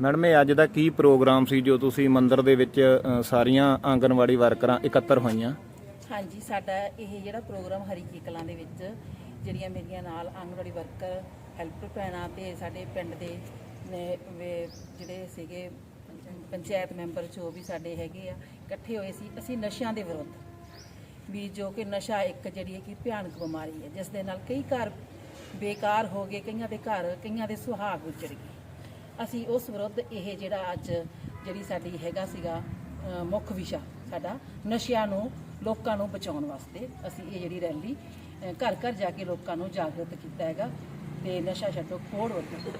Madam ਇਹ ਅੱਜ ਦਾ ਕੀ programme ਸੀ ਜੋ ਤੁਸੀਂ ਮੰਦਿਰ ਦੇ ਵਿੱਚ ਅ, ਸਾਰੀਆਂ ਆਂਗਨਵਾੜੀ ਵਰਕਰਾਂ ਇਕੱਤਰ ਹੋਈਆਂ? ਹਾਂਜੀ ਸਾਡਾ ਇਹ ਜਿਹੜਾ ਪ੍ਰੋਗਰਾਮ ਹਰੀਕੀ ਕਲਾਂ ਦੇ ਵਿੱਚ ਜਿਹੜੀਆਂ ਮੇਰੀਆਂ ਨਾਲ ਆਂਗਣਵਾੜੀ ਵਰਕਰ ਹੈਲਪਰ ਭੈਣਾਂ ਤੇ ਸਾਡੇ ਪਿੰਡ ਦੇ ਨੇ ਵੇ- ਜਿਹੜੇ ਸੀਗੇ ਪੰਚਾਇਤ ਮੈਂਬਰ ਜੋ ਵੀ ਸਾਡੇ ਹੈਗੇ ਆ ਇਕੱਠੇ ਹੋਏ ਸੀ। ਅਸੀਂ ਨਸ਼ਿਆਂ ਦੇ ਵਿਰੁੱਧ। ਵੀ ਜੋ ਕਿ ਨਸ਼ਾ ਇੱਕ ਜਿਹੜੀ ਹੈ ਕਿ ਭਿਆਨਕ ਬਿਮਾਰੀ ਹੈ ਜਿਸ ਦੇ ਨਾਲ ਕਈ ਘਰ ਬੇਕਾਰ ਹੋ ਗਏ ਕਈਆਂ ਦੇ ਘਰ ਕਈਆਂ ਦੇ ਸੁਹਾਗ ਉਜੜ ਗਏ। ਅਸੀਂ ਉਸ ਵਿਰੁੱਧ ਇਹ ਜਿਹੜਾ ਅੱਜ ਜਿਹੜੀ ਸਾਡੀ ਹੈਗਾ ਸੀਗਾ ਮੁੱਖ ਵਿਸ਼ਾ ਸਾਡਾ, ਨਸ਼ਿਆਂ ਨੂੰ, ਲੋਕਾਂ ਨੂੰ ਬਚਾਉਣ ਵਾਸਤੇ ਅਸੀਂ ਇਹ ਜਿਹੜੀ ਰੈਲੀ ਘਰ ਘਰ ਜਾ ਕੇ ਲੋਕਾਂ ਨੂੰ ਜਾਗਰੂਕ ਕੀਤਾ ਹੈਗਾ ਤੇ ਨਸ਼ਾ ਛੱਡੋ, ਖੋੜ ਵਰਤੋ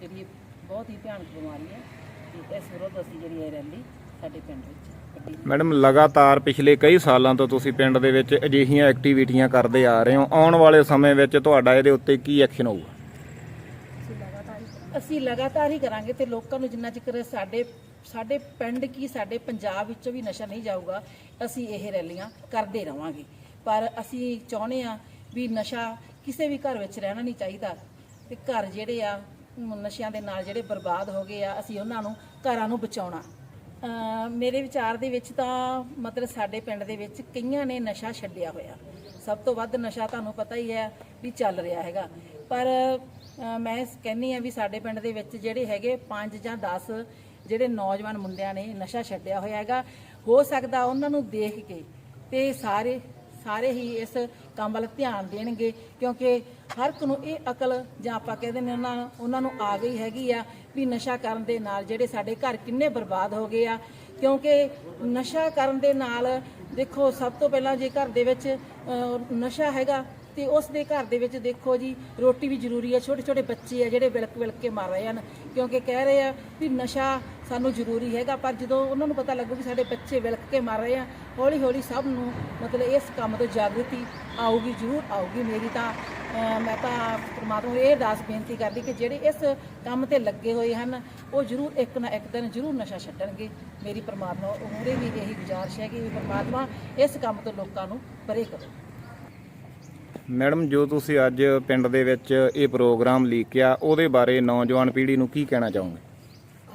ਜਿਹੜੀ ਬਹੁਤ ਹੀ ਭਿਆਨਕ ਬਿਮਾਰੀ ਹੈ ਤੇ ਇਸ ਵਿਰੁੱਧ ਅਸੀਂ ਜਿਹੜੀ ਇਹ ਰੈਲੀ ਸਾਡੇ ਪਿੰਡ ਵਿੱਚ ਮੈਡਮ, ਲਗਾਤਾਰ ਪਿਛਲੇ ਕਈ ਸਾਲਾਂ ਤੋਂ ਤੁਸੀਂ ਪਿੰਡ ਦੇ ਵਿੱਚ ਅਜਿਹੀਆਂ ਐਕਟੀਵਿਟੀਆਂ ਕਰਦੇ ਆ ਰਹੇ ਹੋ। ਆਉਣ ਵਾਲੇ ਸਮੇਂ ਵਿੱਚ ਤੁਹਾਡਾ ਇਹਦੇ ਉੱਤੇ ਕੀ ਐਕਸ਼ਨ ਹੋਊਗਾ? ਅਸੀਂ ਲਗਾਤਾਰ ਹੀ ਕਰਾਂਗੇ ਤੇ ਲੋਕਾਂ ਨੂੰ ਜਿੰਨਾ ਚਿਰ ਸਾਡੇ ਸਾਡੇ ਪਿੰਡ ਕੀ ਸਾਡੇ ਪੰਜਾਬ ਵਿੱਚੋਂ ਵੀ ਨਸ਼ਾ ਨਹੀਂ ਜਾਊਗਾ, ਅਸੀਂ ਇਹ ਰੈਲੀਆਂ ਕਰਦੇ ਰਵਾਂਗੇ। ਪਰ ਅਸੀਂ ਚਾਹੁੰਦੇ ਆ ਵੀ ਨਸ਼ਾ ਕਿਸੇ ਵੀ ਘਰ ਵਿੱਚ ਰਹਿਣਾ ਨਹੀਂ ਚਾਹੀਦਾ। ਤੇ ਘਰ ਜਿਹੜੇ ਆ ਨਸ਼ਿਆਂ ਦੇ ਨਾਲ ਜਿਹੜੇ ਬਰਬਾਦ ਹੋ ਗਏ ਆ, ਅਸੀਂ ਉਹਨਾਂ ਨੂੰ, ਘਰਾਂ ਨੂੰ ਬਚਾਉਣਾ। ਮੇਰੇ ਵਿਚਾਰ ਦੇ ਵਿੱਚ ਤਾਂ ਮਤਲਬ ਸਾਡੇ ਪਿੰਡ ਦੇ ਵਿੱਚ ਕਈਆਂ ਨੇ ਨਸ਼ਾ ਛੱਡਿਆ ਹੋਇਆ। ਸਭ ਤੋਂ ਵੱਧ ਨਸ਼ਾ ਤੁਹਾਨੂੰ ਪਤਾ ਹੀ ਹੈ ਵੀ ਚੱਲ ਰਿਹਾ ਹੈਗਾ। ਪਰ ਮੈਂ ਕਹਿੰਨੀ ਆ ਵੀ ਸਾਡੇ ਪਿੰਡ ਦੇ ਵਿੱਚ ਜਿਹੜੇ ਹੈਗੇ 5 ਜਾਂ 10 ਜਿਹੜੇ ਨੌਜਵਾਨ ਮੁੰਡਿਆਂ ਨੇ ਨਸ਼ਾ ਛੱਡਿਆ ਹੋਇਆ ਹੈਗਾ, ਹੋ ਸਕਦਾ ਉਹਨਾਂ ਨੂੰ ਦੇਖ ਕੇ ਤੇ ਸਾਰੇ ਸਾਰੇ ਹੀ ਇਸ ਕੰਮ ਵੱਲ ਧਿਆਨ ਦੇਣਗੇ, ਕਿਉਂਕਿ ਹਰ ਇੱਕ ਨੂੰ ਇਹ ਅਕਲ ਜਾਂ ਆਪਾਂ ਕਹਿੰਦੇ ਨੇ ਉਹਨਾਂ ਉਹਨਾਂ ਨੂੰ ਆ ਗਈ ਹੈਗੀ ਆ ਵੀ ਨਸ਼ਾ ਕਰਨ ਦੇ ਨਾਲ ਜਿਹੜੇ ਸਾਡੇ ਘਰ ਕਿੰਨੇ ਬਰਬਾਦ ਹੋ ਗਏ ਆ, ਕਿਉਂਕਿ ਨਸ਼ਾ ਕਰਨ ਦੇ ਨਾਲ ਦੇਖੋ ਸਭ ਤੋਂ ਪਹਿਲਾਂ ਜੇ ਘਰ ਦੇ ਵਿੱਚ ਨਸ਼ਾ ਹੈਗਾ ਤੇ ਉਸ ਦੇ ਘਰ ਦੇ ਵਿੱਚ ਦੇਖੋ ਜੀ, ਰੋਟੀ ਵੀ ਜ਼ਰੂਰੀ ਹੈ ਛੋਟੇ ਛੋਟੇ ਬੱਚੇ ਆ ਜਿਹੜੇ ਵਿਲਕ ਵਿਲਕ ਕੇ ਮਰ ਰਹੇ ਹਨ। ਕਿਉਂਕਿ ਕਹਿ ਰਹੇ ਆ ਵੀ ਨਸ਼ਾ ਸਾਨੂੰ ਜ਼ਰੂਰੀ ਹੈਗਾ, ਪਰ ਜਦੋਂ ਉਹਨਾਂ ਨੂੰ ਪਤਾ ਲੱਗੂ ਕਿ ਸਾਡੇ ਬੱਚੇ ਵਿਲਕ ਕੇ ਮਰ ਰਹੇ ਆ ਹੌਲੀ ਹੌਲੀ ਸਭ ਨੂੰ ਮਤਲਬ ਇਸ ਕੰਮ ਤੋਂ ਜਾਗਰਤੀ ਆਊਗੀ, ਜ਼ਰੂਰ ਆਊਗੀ ਮੇਰੀ ਤਾਂ। ਮੈਂ ਤਾਂ ਪਰਮਾਤਮਾ ਨੂੰ ਇਹ ਅਰਦਾਸ ਬੇਨਤੀ ਕਰਦੀ ਕਿ ਜਿਹੜੇ ਇਸ ਕੰਮ ਤੇ ਲੱਗੇ ਹੋਏ ਹਨ, ਉਹ ਜ਼ਰੂਰ ਇੱਕ ਨਾ ਇੱਕ ਦਿਨ ਜ਼ਰੂਰ ਨਸ਼ਾ ਛੱਡਣਗੇ। ਮੇਰੀ ਪਰਮਾਤਮਾ, ਉਹਦੇ ਵੀ ਇਹੀ ਗੁਜ਼ਾਰਿਸ਼ ਹੈ ਕਿ ਪਰਮਾਤਮਾ ਇਸ ਕੰਮ ਤੋਂ ਲੋਕਾਂ ਨੂੰ ਪਰੇ ਕਰੋ। ਮੈਡਮ ਜੋ ਤੁਸੀਂ ਅੱਜ ਪਿੰਡ ਦੇ ਵਿੱਚ ਇਹ ਪ੍ਰੋਗਰਾਮ ਲੀਕਿਆ ਉਹਦੇ ਬਾਰੇ ਨੌਜਵਾਨ ਪੀੜ੍ਹੀ ਨੂੰ ਕੀ ਕਹਿਣਾ ਚਾਹੋਗੇ?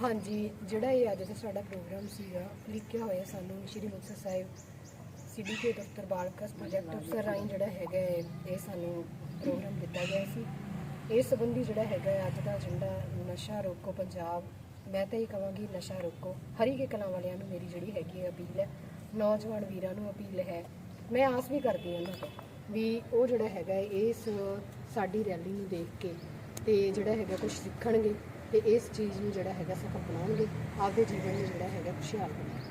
ਹਾਂਜੀ ਜਿਹੜਾ ਇਹ ਅੱਜ ਦਾ ਸਾਡਾ ਪ੍ਰੋਗਰਾਮ ਸੀਗਾ ਲਿਖਿਆ ਹੋਇਆ ਸਾਨੂੰ ਸ਼੍ਰੀ ਮੁਕਤਸਰ ਸਾਹਿਬ ਸੀਡੀਕੇ ਦਫ਼ਤਰ ਬਾਲਕਸ ਪ੍ਰੋਜੈਕਟ ਅਫਸਰ ਰਾਹੀਂ ਜਿਹੜਾ ਹੈਗਾ ਹੈ, ਇਹ ਸਾਨੂੰ ਪ੍ਰੋਗਰਾਮ ਦਿੱਤਾ ਗਿਆ ਸੀ। ਇਸ ਸੰਬੰਧੀ ਜਿਹੜਾ ਹੈਗਾ ਹੈ, ਅੱਜ ਦਾ ਏਜੰਡਾ ਨਸ਼ਾ ਰੋਕੋ ਪੰਜਾਬ। ਮੈਂ ਤਾਂ ਇਹ ਕਹਾਂਗੀ ਨਸ਼ਾ ਰੋਕੋ। ਹਰੀਕੇ ਕਲਾਂ ਵਾਲਿਆਂ ਨੂੰ ਮੇਰੀ ਜਿਹੜੀ ਹੈਗੀ ਹੈ ਅਪੀਲ ਹੈ ਨੌਜਵਾਨ ਵੀਰਾਂ ਨੂੰ ਅਪੀਲ ਹੈ। ਮੈਂ ਆਸ ਵੀ ਕਰਦੀ ਹਾਂ ਉਹਨਾਂ ਤੋਂ। ਵੀ ਉਹ ਜਿਹੜਾ ਹੈਗਾ ਇਸ ਸਾਡੀ ਰੈਲੀ ਨੂੰ ਦੇਖ ਕੇ ਤੇ ਜਿਹੜਾ ਹੈਗਾ ਕੁਝ ਸਿੱਖਣਗੇ ਤੇ ਇਸ ਚੀਜ਼ ਨੂੰ ਜਿਹੜਾ ਹੈਗਾ ਸਫਲ ਬਣਾਉਣਗੇ ਆਪਦੇ ਜੀਵਨ ਨੂੰ ਜਿਹੜਾ ਹੈਗਾ ਖੁਸ਼ਹਾਲ ਬਣਾਉਣਗੇ।